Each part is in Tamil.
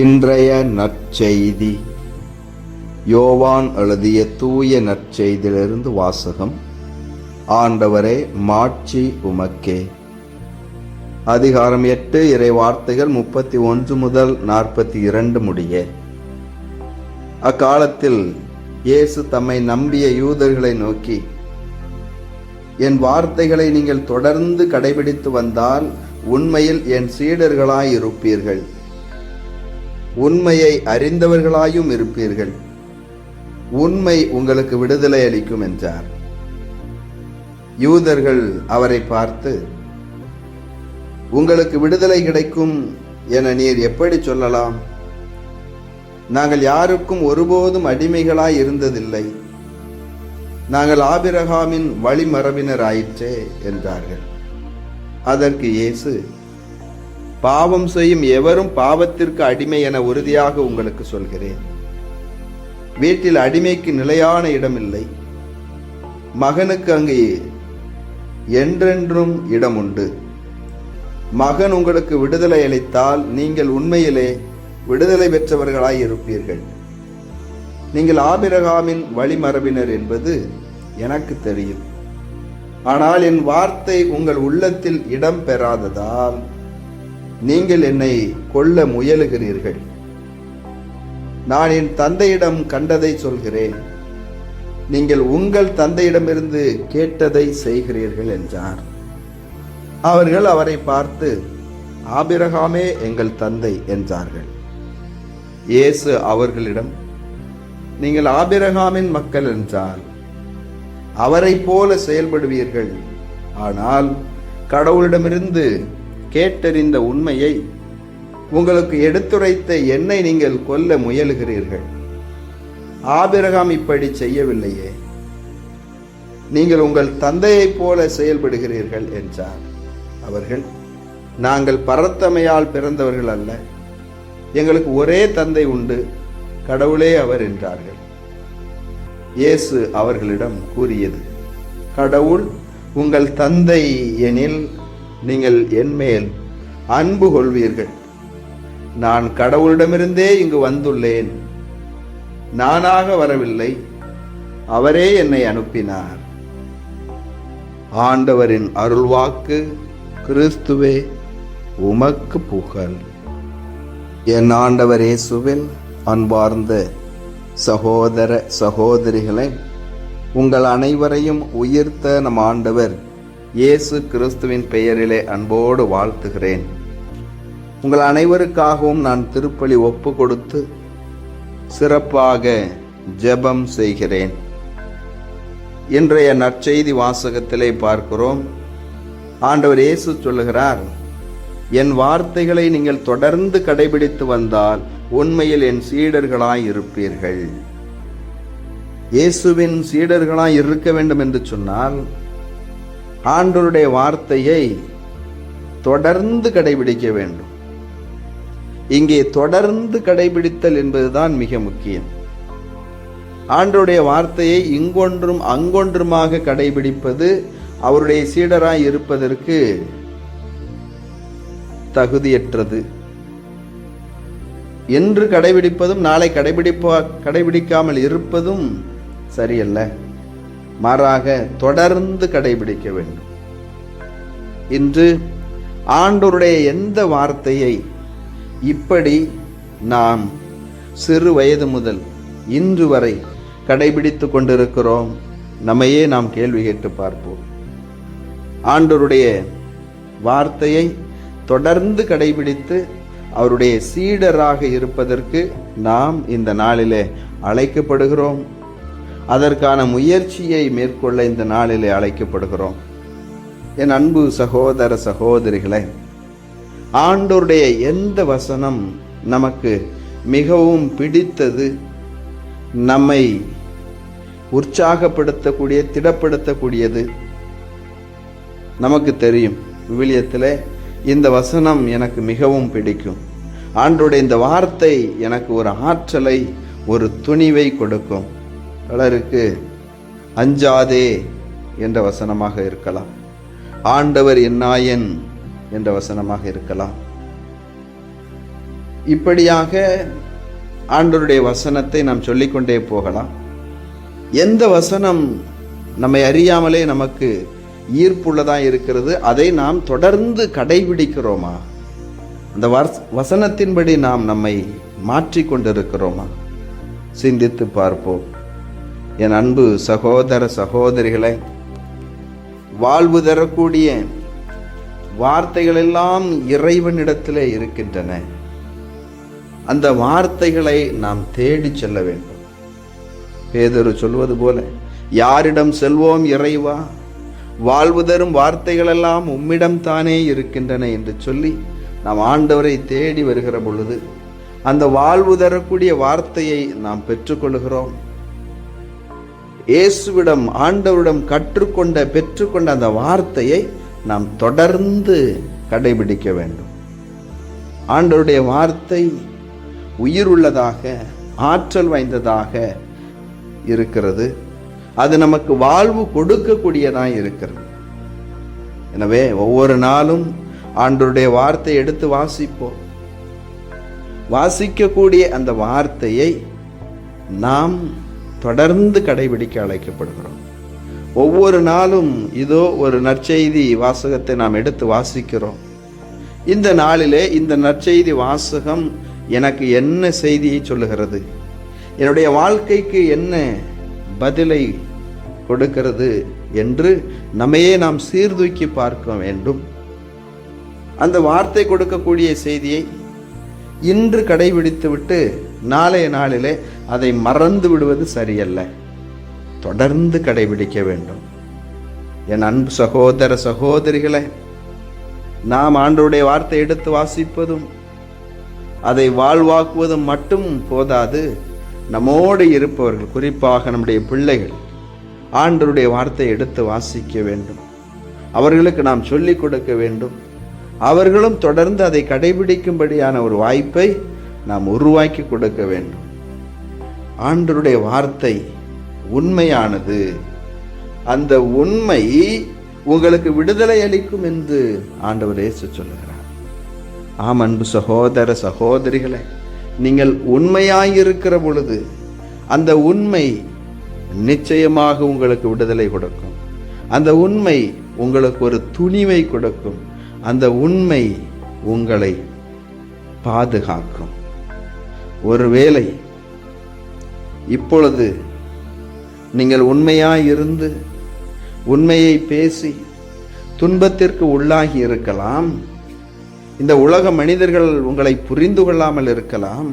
இன்றைய நற்செய்தி. யோவான் எழுதிய தூய நற்செய்தியிலிருந்து வாசகம். ஆண்டவரே மாட்சி உமக்கே. அதிகாரம் எட்டு இறை வார்த்தைகள் முப்பத்தி ஒன்று முதல் நாற்பத்தி இரண்டு முடிய. அக்காலத்தில் இயேசு தம்மை நம்பிய யூதர்களை நோக்கி என் வார்த்தைகளை நீங்கள் தொடர்ந்து கடைபிடித்து வந்தால் உண்மையில் என் சீடர்களாய் இருப்பீர்கள் உண்மையை அறிந்தவர்களாயும் இருப்பீர்கள். உண்மை உங்களுக்கு விடுதலை அளிக்கும் என்றார். யூதர்கள் அவரை பார்த்து உங்களுக்கு விடுதலை கிடைக்கும் என நீர் எப்படி சொல்லலாம்? நாங்கள் யாருக்கும் ஒருபோதும் அடிமைகளாய் இருந்ததில்லை. நாங்கள் ஆபிரகாமின் வழிமரபினர் ஆயிற்றே என்றார்கள். அதற்கு இயேசு பாவம் செய்யும் எவரும் பாவத்திற்கு அடிமை என உறுதியாக உங்களுக்கு சொல்கிறேன். வீட்டில் அடிமைக்கு நிலையான இடமில்லை. மகனுக்கு அங்கே என்றென்றும் இடம் உண்டு மகன் உங்களுக்கு விடுதலை அளித்தால் நீங்கள் உண்மையிலே விடுதலை பெற்றவர்களாய் இருப்பீர்கள். நீங்கள் ஆபிரகாமின் வழிமரபினர் என்பது எனக்கு தெரியும். ஆனால் என் வார்த்தை உங்கள் உள்ளத்தில் இடம் பெறாததால் நீங்கள் என்னை கொல்ல முயலுகிறீர்கள். நான் என் தந்தையிடம் கண்டதை சொல்கிறேன். நீங்கள் உங்கள் தந்தையிடமிருந்து கேட்டதை செய்கிறீர்கள் என்றார். அவர்கள் அவரை பார்த்து ஆபிரகாமே எங்கள் தந்தை என்றார்கள். இயேசு அவர்களிடம் நீங்கள் ஆபிரகாமின் மக்கள் என்றால் அவரைப் போல செயல்படுவீர்கள். ஆனால் கடவுளிடமிருந்து கேட்டறிந்த உண்மையை உங்களுக்கு எடுத்துரைத்த என்னை நீங்கள் கொல்ல முயலுகிறீர்கள். ஆபிரகாம் இப்படி செய்யவில்லையே. நீங்கள் உங்கள் தந்தையைப் போல செயல்படுகிறீர்கள் என்றார். அவர்கள் நாங்கள் பரத்தமையால் பிறந்தவர்கள் அல்ல. எங்களுக்கு ஒரே தந்தை உண்டு. கடவுளே அவர் என்றார்கள். இயேசு அவர்களிடம் கூறியது கடவுள் உங்கள் தந்தை எனில் நீங்கள் என்மேல் அன்பு கொள்வீர்கள். நான் கடவுளிடமிருந்தே இங்கு வந்துள்ளேன். நானாக வரவில்லை. அவரே என்னை அனுப்பினார். ஆண்டவரின் அருள்வாக்கு கிறிஸ்துவே உமக்கு புகழ். என் ஆண்டவர் இயேசுவில் அன்பார்ந்த சகோதர சகோதரிகளை உங்கள் அனைவரையும் உயிர்த்த நம் ஆண்டவர் இயேசு கிறிஸ்துவின் பெயரிலே அன்போடு வாழ்த்துகிறேன். உங்கள் அனைவருக்காகவும் நான் திருப்பலி ஒப்பு கொடுத்து சிறப்பாக ஜெபம் செய்கிறேன். இன்றைய நற்செய்தி வாசகத்திலே பார்க்கிறோம். ஆண்டவர் இயேசு சொல்லுகிறார் என் வார்த்தைகளை நீங்கள் தொடர்ந்து கடைபிடித்து வந்தால் உண்மையில் என் சீடர்களாய் இருப்பீர்கள். இயேசுவின் சீடர்களாய் இருக்க வேண்டும் என்று சொன்னால் ஆண்டவருடைய வார்த்தையை தொடர்ந்து கடைபிடிக்க வேண்டும். இங்கே தொடர்ந்து கடைபிடித்தல் என்பதுதான் மிக முக்கியம். ஆண்டருடைய வார்த்தையை இங்கொன்றும் அங்கொன்றுமாக கடைபிடிப்பது அவருடைய சீடராய் இருப்பதற்கு தகுதியற்றது. என்று கடைபிடிப்பதும் நாளை கடைபிடிப்ப கடைபிடிக்காமல் இருப்பதும் சரியல்ல. மாறாக தொடர்ந்து கடைபிடிக்க வேண்டும். இன்று ஆண்டோருடைய எந்த வார்த்தையை இப்படி நாம் சிறு வயது முதல் இன்று வரை கடைபிடித்து கொண்டிருக்கிறோம் நம்மையே நாம் கேள்வி கேட்டு பார்ப்போம். ஆண்டோருடைய வார்த்தையை தொடர்ந்து கடைபிடித்து அவருடைய சீடராக இருப்பதற்கு நாம் இந்த நாளிலே அழைக்கப்படுகிறோம். அதற்கான முயற்சியை மேற்கொள்ள இந்த நாளிலே அழைக்கப்படுகிறோம். என் அன்பு சகோதர சகோதரிகளே ஆண்டோருடைய எந்த வசனம் நமக்கு மிகவும் பிடித்தது நம்மை உற்சாகப்படுத்தக்கூடிய திடப்படுத்தக்கூடியது நமக்கு தெரியும். விவிலியத்தில் இந்த வசனம் எனக்கு மிகவும் பிடிக்கும். ஆண்டோடைய இந்த வார்த்தை எனக்கு ஒரு ஆற்றலை ஒரு துணிவை கொடுக்கும். பலருக்கு அஞ்சாதே என்ற வசனமாக இருக்கலாம். ஆண்டவர் என்னாயன் என்ற வசனமாக இருக்கலாம். இப்படியாக ஆண்டவருடைய வசனத்தை நாம் சொல்லிக்கொண்டே போகலாம். எந்த வசனம் நம்மை அறியாமலே நமக்கு ஈர்ப்புள்ளதாக இருக்கிறது அதை நாம் தொடர்ந்து கடைபிடிக்கிறோமா? அந்த வசனத்தின்படி நாம் நம்மை மாற்றிக்கொண்டிருக்கிறோமா? சிந்தித்து பார்ப்போம். என் அன்பு சகோதர சகோதரிகளை வாழ்வு தரக்கூடிய வார்த்தைகளெல்லாம் இறைவனிடத்திலே இருக்கின்றன. அந்த வார்த்தைகளை நாம் தேடி செல்ல வேண்டும். பேதரு சொல்வது போல யாரிடம் செல்வோம் இறைவா? வாழ்வு தரும் வார்த்தைகளெல்லாம் உம்மிடம் தானே இருக்கின்றன என்று சொல்லி நாம் ஆண்டவரை தேடி வருகிற பொழுது அந்த வாழ்வு தரக்கூடிய வார்த்தையை நாம் பெற்றுக்கொள்கிறோம் இயேசுவிடம் ஆண்டவரிடம் கற்றுக்கொண்ட பெற்றுக்கொண்ட அந்த வார்த்தையை நாம் தொடர்ந்து கடைபிடிக்க வேண்டும். ஆண்டவருடைய வார்த்தை உயிர் உள்ளதாக ஆற்றல் வாய்ந்ததாக இருக்கிறது. அது நமக்கு வாழ்வு கொடுக்கக்கூடியதாக இருக்கிறது. எனவே ஒவ்வொரு நாளும் ஆண்டவருடைய வார்த்தை எடுத்து வாசிப்போம். வாசிக்கக்கூடிய அந்த வார்த்தையை நாம் தொடர்ந்து கடைபிடிக்க அழைக்கப்படுகிறோம். ஒவ்வொரு நாளும் இதோ ஒரு நற்செய்தி வாசகத்தை நாம் எடுத்து வாசிக்கிறோம். இந்த நாளிலே இந்த நற்செய்தி வாசகம் எனக்கு என்ன செய்தியை சொல்லுகிறது? என்னுடைய வாழ்க்கைக்கு என்ன பதிலை கொடுக்கிறது என்று நம்மையே நாம் சீர்தூக்கி பார்க்க வேண்டும். அந்த வார்த்தை கொடுக்கக்கூடிய செய்தியை இன்று கடைபிடித்துவிட்டு நாளைய நாளிலே அதை மறந்து விடுவது சரியல்ல. தொடர்ந்து கடைபிடிக்க வேண்டும். என் அன்பு சகோதர சகோதரிகளை நாம் ஆண்டருடைய வார்த்தை எடுத்து வாசிப்பதும் அதை வாழ்வாக்குவதும் மட்டும் போதாது நம்மோடு இருப்பவர்கள் குறிப்பாக நம்முடைய பிள்ளைகள் ஆண்டருடைய வார்த்தை எடுத்து வாசிக்க வேண்டும். அவர்களுக்கு நாம் சொல்லிக் கொடுக்க வேண்டும். அவர்களும் தொடர்ந்து அதை கடைபிடிக்கும்படியான ஒரு வாய்ப்பை நாம் உருவாக்கி கொடுக்க வேண்டும். ஆண்டருடைய வார்த்தை உண்மையானது. அந்த உண்மை உங்களுக்கு விடுதலை அளிக்கும் என்று ஆண்டவர் இயேசு சொல்லுகிறார். ஆம் அன்பு சகோதர சகோதரிகளை நீங்கள் உண்மையாயிருக்கிற பொழுது அந்த உண்மை நிச்சயமாக உங்களுக்கு விடுதலை கொடுக்கும். அந்த உண்மை உங்களுக்கு ஒரு துணிவை கொடுக்கும். அந்த உண்மை உங்களை பாதுகாக்கும். ஒருவேளை இப்பொழுது நீங்கள் உண்மையாயிருந்து உண்மையை பேசி துன்பத்திற்கு உள்ளாகி இருக்கலாம். இந்த உலக மனிதர்கள் உங்களை புரிந்து கொள்ளாமல் இருக்கலாம்.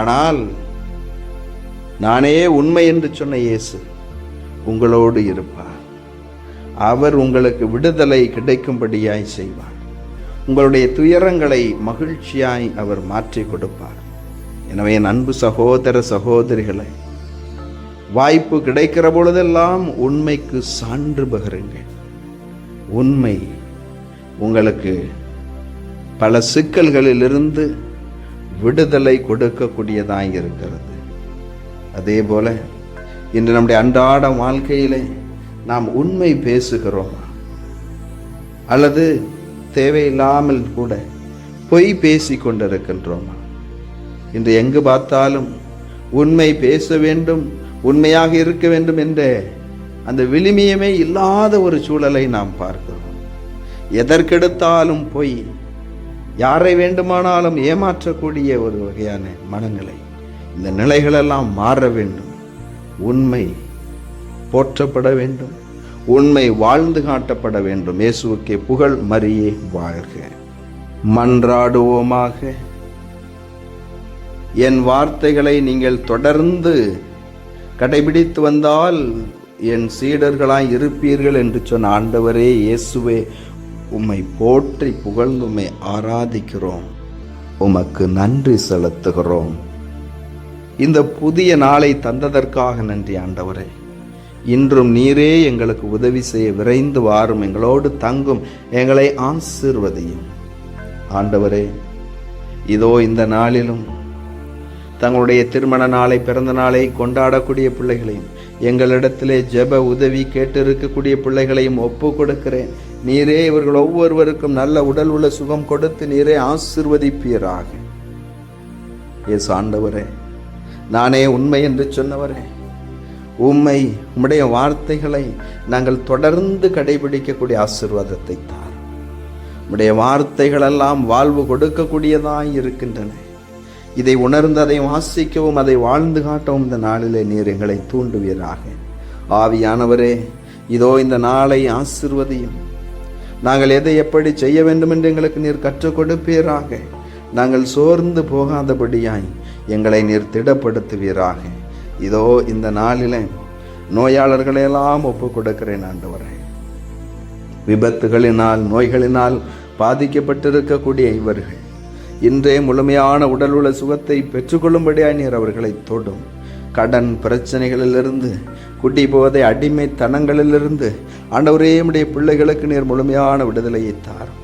ஆனால் நானே உண்மை என்று சொன்ன இயேசு உங்களோடு இருப்பார். அவர் உங்களுக்கு விடுதலை கிடைக்கும்படியாய் செய்வார். உங்களுடைய துயரங்களை மகிழ்ச்சியாய் அவர் மாற்றி கொடுப்பார். எனவே என் அன்பு சகோதர சகோதரிகளை வாய்ப்பு கிடைக்கிற பொழுதெல்லாம் உண்மைக்கு சான்று பகருங்கள். உண்மை உங்களுக்கு பல சிக்கல்களிலிருந்து விடுதலை கொடுக்கக்கூடியதாக இருக்கிறது. அதே போல இன்று நம்முடைய அன்றாட வாழ்க்கையிலே நாம் உண்மை பேசுகிறோமா? அல்லது தேவையில்லாமல் கூட பொய் பேசி கொண்டிருக்கின்றோமா? இன்று எங்கு பார்த்தாலும் உண்மை பேச வேண்டும் உண்மையாக இருக்க வேண்டும் என்ற அந்த விளிமியமே இல்லாத ஒரு சூழலை நாம் பார்க்கிறோம். எதற்கெடுத்தாலும் பொய் யாரை வேண்டுமானாலும் ஏமாற்றக்கூடிய ஒரு வகையான மனநிலை. இந்த நிலைகளெல்லாம் மாற வேண்டும். உண்மை போற்றப்பட வேண்டும். உண்மை வாழ்ந்து காட்டப்பட வேண்டும். இயேசுவுக்கே புகழ் மரியே வாழ்க. மன்றாடுவோமாக. என் வார்த்தைகளை நீங்கள் தொடர்ந்து கடைபிடித்து வந்தால் என் சீடர்களாய் இருப்பீர்கள் என்று சொன்ன ஆண்டவரே இயேசுவே உம்மை போற்றி புகழ்ந்து உம்மை ஆராதிக்கிறோம். உமக்கு நன்றி செலுத்துகிறோம். இந்த புதிய நாளை தந்ததற்காக நன்றி ஆண்டவரே. இன்றும் நீரே எங்களுக்கு உதவி செய்ய விரைந்து வாரும் எங்களோடு தங்கும் எங்களை ஆசிர்வதையும். ஆண்டவரே இதோ இந்த நாளிலும் தங்களுடைய திருமண நாளை பிறந்த நாளை கொண்டாடக்கூடிய பிள்ளைகளையும் எங்களிடத்திலே ஜெப உதவி கேட்டிருக்கக்கூடிய பிள்ளைகளையும் ஒப்பு கொடுக்கிறேன். நீரே இவர்கள் ஒவ்வொருவருக்கும் நல்ல உடல் உள்ள சுகம் கொடுத்து நீரே ஆசிர்வதிப்பீராக. எஸ் ஆண்டவரே நானே உண்மை என்று சொன்னவரே உம்மை உம்முடைய வார்த்தைகளை நாங்கள் தொடர்ந்து கடைபிடிக்கக்கூடிய ஆசீர்வாதத்தை தார் உம்முடைய வார்த்தைகளெல்லாம் வாழ்வு கொடுக்கக்கூடியதாய் இருக்கின்றன. இதை உணர்ந்து அதை வாசிக்கவும் அதை வாழ்ந்து காட்டவும் இந்த நாளிலே நீர் எங்களை தூண்டுவீராக. ஆவியானவரே இதோ இந்த நாளை ஆசிர்வதியும். நாங்கள் எதை எப்படி செய்ய வேண்டும் என்று எங்களுக்கு நீர் கற்றுக் கொடுப்பீராக. நாங்கள் சோர்ந்து போகாதபடியாய் எங்களை நீர் திடப்படுத்துவீராக. இதோ இந்த நாளிலே நோயாளர்களையெல்லாம் ஒப்பு கொடுக்கிறேன் ஆண்டவரே. விபத்துகளினால் நோய்களினால் பாதிக்கப்பட்டிருக்கக்கூடிய இவர்கள் இன்றே முழுமையான உடல் உள்ள சுகத்தை பெற்றுக்கொள்ளும்படியாய் நீர் அவர்களை தொடும். கடன் பிரச்சனைகளிலிருந்து குட்டி போதை அடிமைத்தனங்களிலிருந்து ஆண்டவரே நம்முடைய பிள்ளைகளுக்கு நீர் முழுமையான விடுதலையை தாரும்.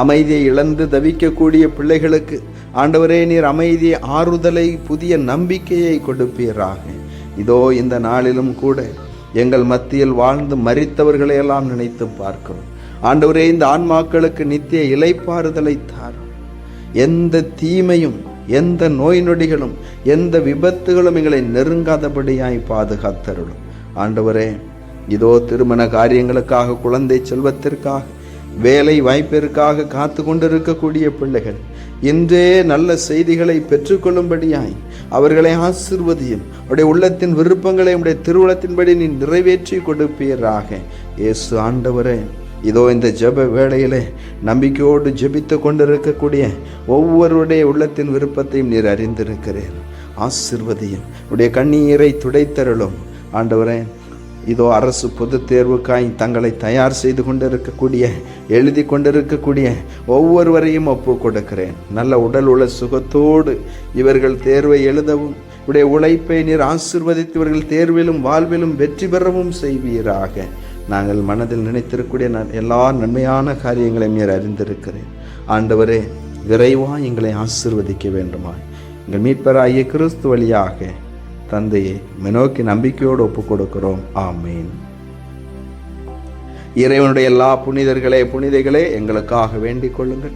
அமைதியை இழந்து தவிக்கக்கூடிய பிள்ளைகளுக்கு. ஆண்டவரே நீர் அமைதியை ஆறுதலை புதிய நம்பிக்கையை கொடுப்பீராக. இதோ இந்த நாளிலும் கூட எங்கள் மத்தியில் வாழ்ந்து மறித்தவர்களை எல்லாம் நினைத்து பார்க்கிறோம். ஆண்டவரே இந்த ஆன்மாக்களுக்கு நித்திய இலைப்பாறுதலை தாரும். எந்த தீமையும் எந்த நோய் நொடிகளும் எந்த விபத்துகளும் எங்களை நெருங்காதபடியாய் பாதுகாத்தருளும். ஆண்டவரே இதோ திருமண காரியங்களுக்காக குழந்தை செல்வத்திற்காக வேலை வாய்ப்பிற்காக காத்து கொண்டிருக்கக்கூடிய பிள்ளைகள் இன்றே நல்ல செய்திகளை பெற்றுக்கொள்ளும்படியாய் அவர்களை ஆசிர்வதியும். உடைய உள்ளத்தின் விருப்பங்களை உடைய திருவுளத்தின்படி நீ நிறைவேற்றி கொடுப்பீராக. இயேசு ஆண்டவரே இதோ இந்த ஜெப வேளையிலே நம்பிக்கையோடு ஜெபித்து கொண்டிருக்கக்கூடிய ஒவ்வொருடைய உள்ளத்தின் விருப்பத்தையும் நீர் அறிந்திருக்கிறேன் ஆசிர்வதியும். உடைய கண்ணீரை துடைத்தருளும். ஆண்டவரே இதோ அரசு பொது தேர்வுக்காய் தங்களை தயார் செய்து கொண்டிருக்கக்கூடிய எழுதி கொண்டிருக்கக்கூடிய ஒவ்வொருவரையும் ஒப்பு கொடுக்கிறேன். நல்ல உடல் உள்ள சுகத்தோடு இவர்கள் தேர்வை எழுதவும் உடைய உழைப்பை நீர் ஆசிர்வதித்து இவர்கள் தேர்விலும் வாழ்விலும் வெற்றி பெறவும் செய்வீராக. நாங்கள் மனதில் நினைத்திருக்கக்கூடிய நான் எல்லா நன்மையான காரியங்களையும் நீர் அறிந்திருக்கிறேன். ஆண்டவரே விரைவாக எங்களை ஆசிர்வதிக்க வேண்டுமா எங்கள் மீட்பராகிய கிறிஸ்து வழியாக தந்தையை நோக்கி நம்பிக்கையோடு ஒப்புக் கொடுக்கிறோம் ஆமீன். இறைவனுடைய எல்லா புனிதர்களே புனிதைகளே எங்களுக்காக வேண்டிக் கொள்ளுங்கள்.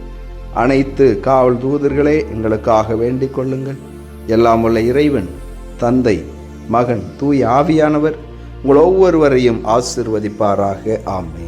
அனைத்து காவல் தூதர்களே எங்களுக்காக வேண்டிக் கொள்ளுங்கள். எல்லாம் உள்ள இறைவன் தந்தை மகன் தூய் ஆவியானவர் உங்கள் ஒவ்வொருவரையும் ஆசிர்வதிப்பாராக. ஆமீன்.